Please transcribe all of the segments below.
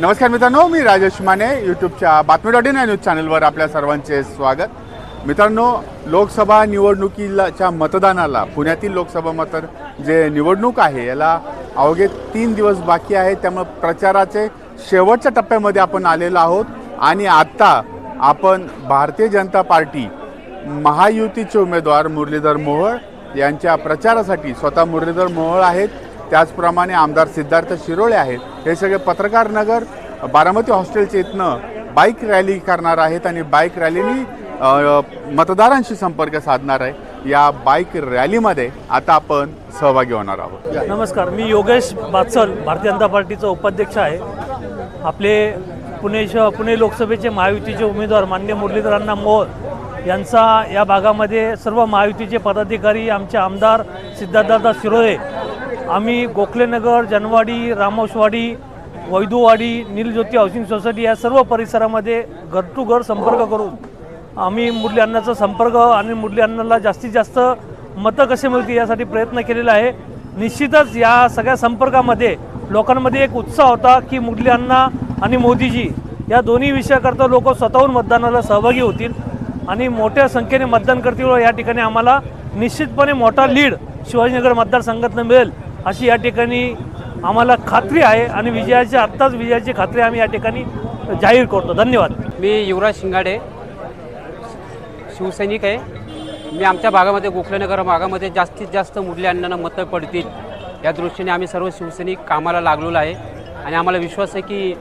नमस्कार मित्रांनो मी राजेश माने यूट्यूबच्या बातमी डॉट इन या न्यूज चॅनलवर आपल्या सर्वांचे स्वागत. मित्रांनो लोकसभा निवडणुकीच्या मतदानाला पुण्यातील लोकसभा मतदार जे निवडणूक आहे याला अवघे तीन दिवस बाकी आहे त्यामुळे प्रचाराचे शेवटच्या टप्प्यामध्ये आपण आलेलो आहोत. आणि आत्ता आपण भारतीय जनता पार्टी महायुतीचे उमेदवार मुरलीधर मोहोळ यांच्या प्रचारासाठी स्वतः मुरलीधर मोहोळ आहेत. त्याचप्रमाणे आमदार सिद्धार्थ शिरोळे आहेत. हे सगळे पत्रकार नगर बारामती हॉस्टेलच्या इथनं बाईक रॅली करणार आहेत आणि बाईक रॅलीनी मतदारांशी संपर्क साधणार आहे. या बाईक रॅलीमध्ये आता आपण सहभागी होणार आहोत. नमस्कार मी योगेश बात्सल भारतीय जनता पार्टीचा उपाध्यक्ष आहे. आपले पुणे श पुणे लोकसभेचे महायुतीचे उमेदवार मान्य मुरलीधरांना मोर यांचा या भागामध्ये सर्व महायुतीचे पदाधिकारी आमचे आमदार सिद्धार्थदादा शिरोळे आम्ही गोखलेनगर जनवाडी रामोसवाडी वैदूवाडी नीलज्योती हाऊसिंग सोसायटी या सर्व परिसरामध्ये घर टू घर संपर्क करून आम्ही मुरली अन्नाचा संपर्क आणि मुरली अन्नाला जास्तीत जास्त मतं कसे मिळतील यासाठी प्रयत्न केलेला आहे. निश्चितच या सगळ्या संपर्कामध्ये लोकांमध्ये एक उत्साह होता की मुरली अण्णा आणि मोदीजी या दोन्ही विषयाकरता लोक स्वतःहून मतदानाला सहभागी होतील आणि मोठ्या संख्येने मतदान करतील या ठिकाणी आम्हाला निश्चितपणे मोठा लीड शिवाजीनगर मतदारसंघातनं मिळेल. अशी या ठिकाणी आम्हाला खात्री आहे आणि विजयाची आत्ताच विजयाची खात्री आम्ही या ठिकाणी जाहीर करतो. धन्यवाद. मी युवराज शिंगाडे शिवसैनिक आहे. मी आमच्या भागामध्ये गोखलेनगर भागामध्ये जास्तीत जास्त मुडल्या अण्णांना मतं पडतील. या दृष्टीने आम्ही सर्व शिवसैनिक कामाला लागलेलो आहे. आणि आम्हाला विश्वास आहे की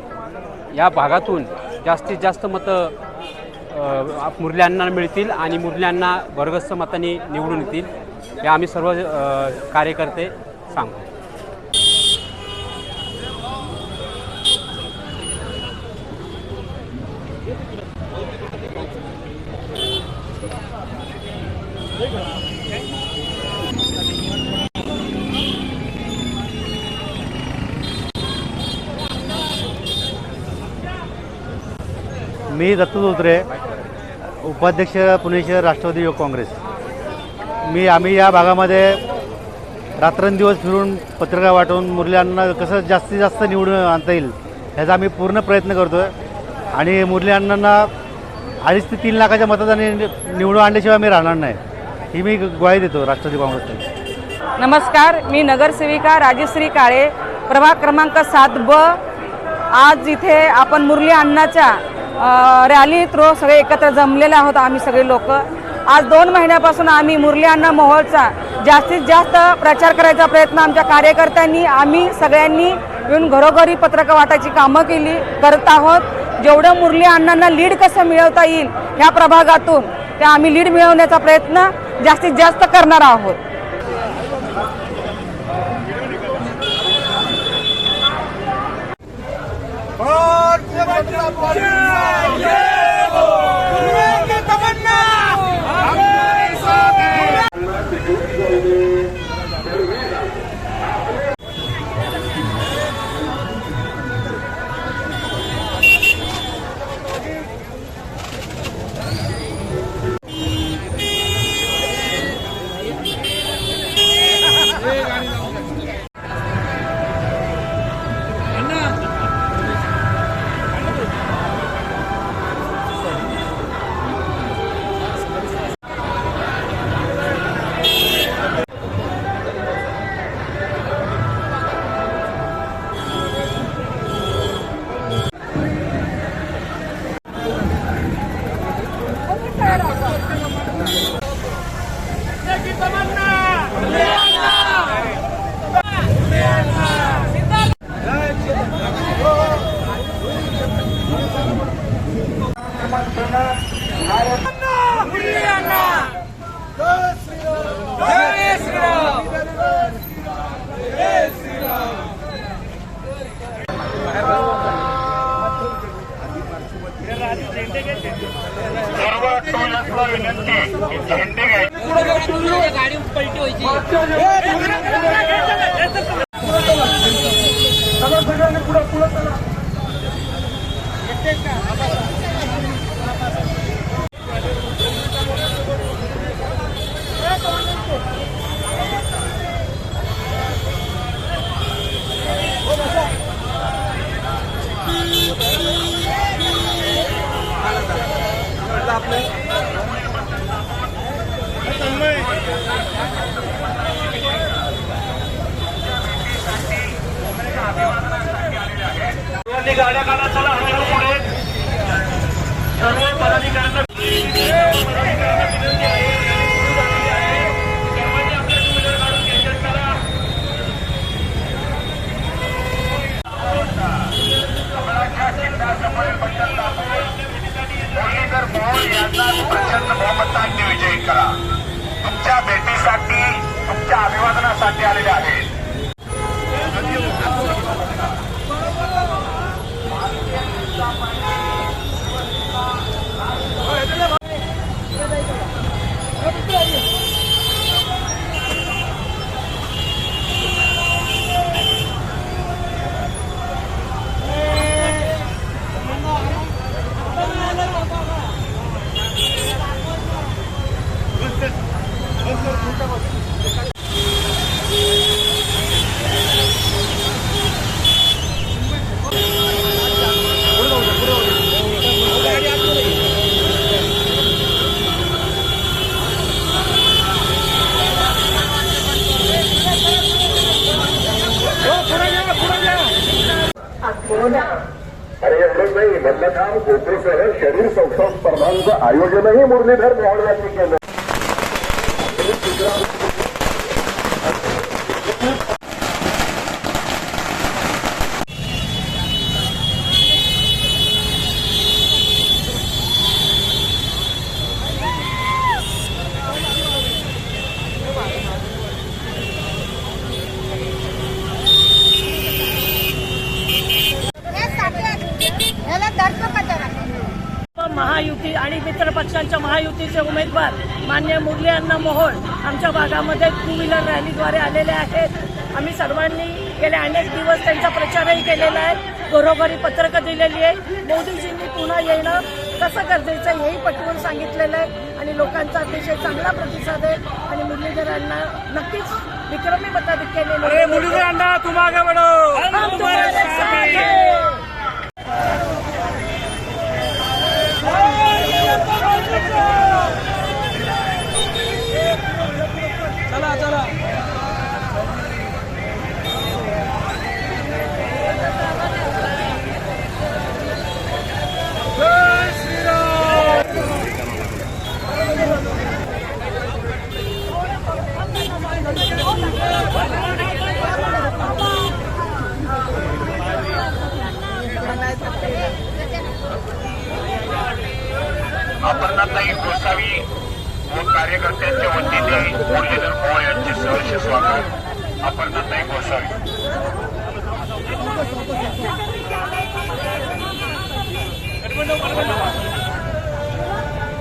या भागातून जास्तीत जास्त मतं मुरल्यांना मिळतील आणि मुरल्यांना वर्गस्थ भरगस्त मतांनी निवडून येतील. हे आम्ही सर्व कार्यकर्ते सांगतो मी दत्त धोत्रे उपाध्यक्ष पुणे शहर राष्ट्रवादी युवक काँग्रेस. मी आम्ही या भागामध्ये रात्रंदिवस फिरून पत्रिका वाटून मुरल्यांना कसं जास्तीत जास्त निवडून आणता येईल ह्याचा आम्ही पूर्ण प्रयत्न करतो आहे आणि मुरली अण्णांना अडीच ते तीन लाखाच्या मताने निवडून आणल्याशिवाय आम्ही राहणार नाही. ही मी ग्वाही देतो राष्ट्रवादी काँग्रेसला. नमस्कार मी नगरसेविका राजश्री काळे प्रभाग क्रमांक सात ब. आज इथे आपण मुरली अण्णाच्या रॅली थ्रो सगळे एकत्र जमलेले आहोत आम्ही सगळे लोक. आज दोन महिन्यापासून आम्ही मुरली अण्णा मोहोळचा जास्तीत जास्त प्रचार करायचा प्रयत्न आमच्या कार्यकर्त्यांनी आम्ही सगळ्यांनी येऊन घरोघरी पत्रकं वाटायची कामं केली करत आहोत जेवढं मुरली अण्णांना लीड कसं मिळवता येईल ह्या प्रभागातून ते आम्ही लीड मिळवण्याचा प्रयत्न जास्तीत जास्त करणार आहोत yeah. मुरलीधर मोहोळ यांना प्रचंड बहुमतांनी विजयी करा. भेटीसाठी तुमच्या अभिवादनासाठी आलेले अरे एवढंच नाही मल्लखांब गोपेसह शरीर संस्था स्पर्धांचं आयोजनही मुरलीधर मोहोळ यांनी केलं याला दर्द करा महायुती आणि मित्र पक्षांच्या महायुतीचे उमेदवार मान्य मुरली अण्णा मोहोळ आमच्या भागामध्ये टू व्हीलर रॅलीद्वारे आलेले आहेत. आम्ही सर्वांनी गेले अनेक दिवस त्यांचा प्रचारही केलेला आहे. घरोघरी पत्रकं दिलेली आहे मोदीजींनी पुन्हा येणं कसं गरजेचं हेही पटवून सांगितलेलं आहे. आणि लोकांचा अतिशय चांगला प्रतिसाद आहे. आणि मुरलीधर अण्णा नक्कीच विक्रमी मताधिक्याने मुरलीधर अण्णा तुम्हाला साथ है. अपर्णाताई गोसावी व कार्यकर्त्यांच्या वतीने मुरलीधर मोहोळ यांचे सहर्ष स्वागत अपर्णाताई गोसावी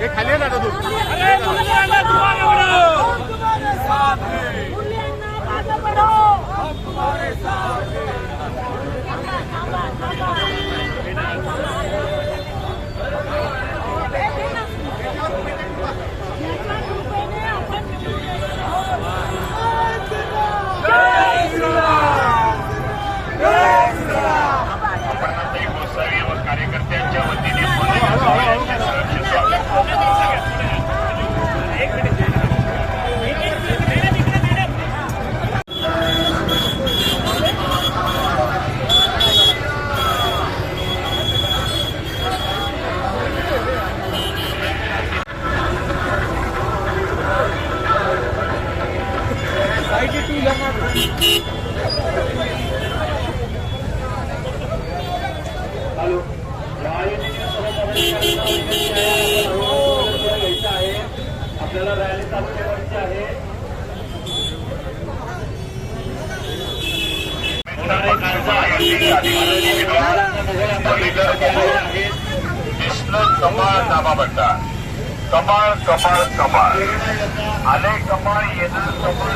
हे खाली दादा तू? अपर्णाताई विष्णू कमाळ नामा म्हणतात कपाळ कपाळ कपाळ. आले कपाळ येणार कपाळ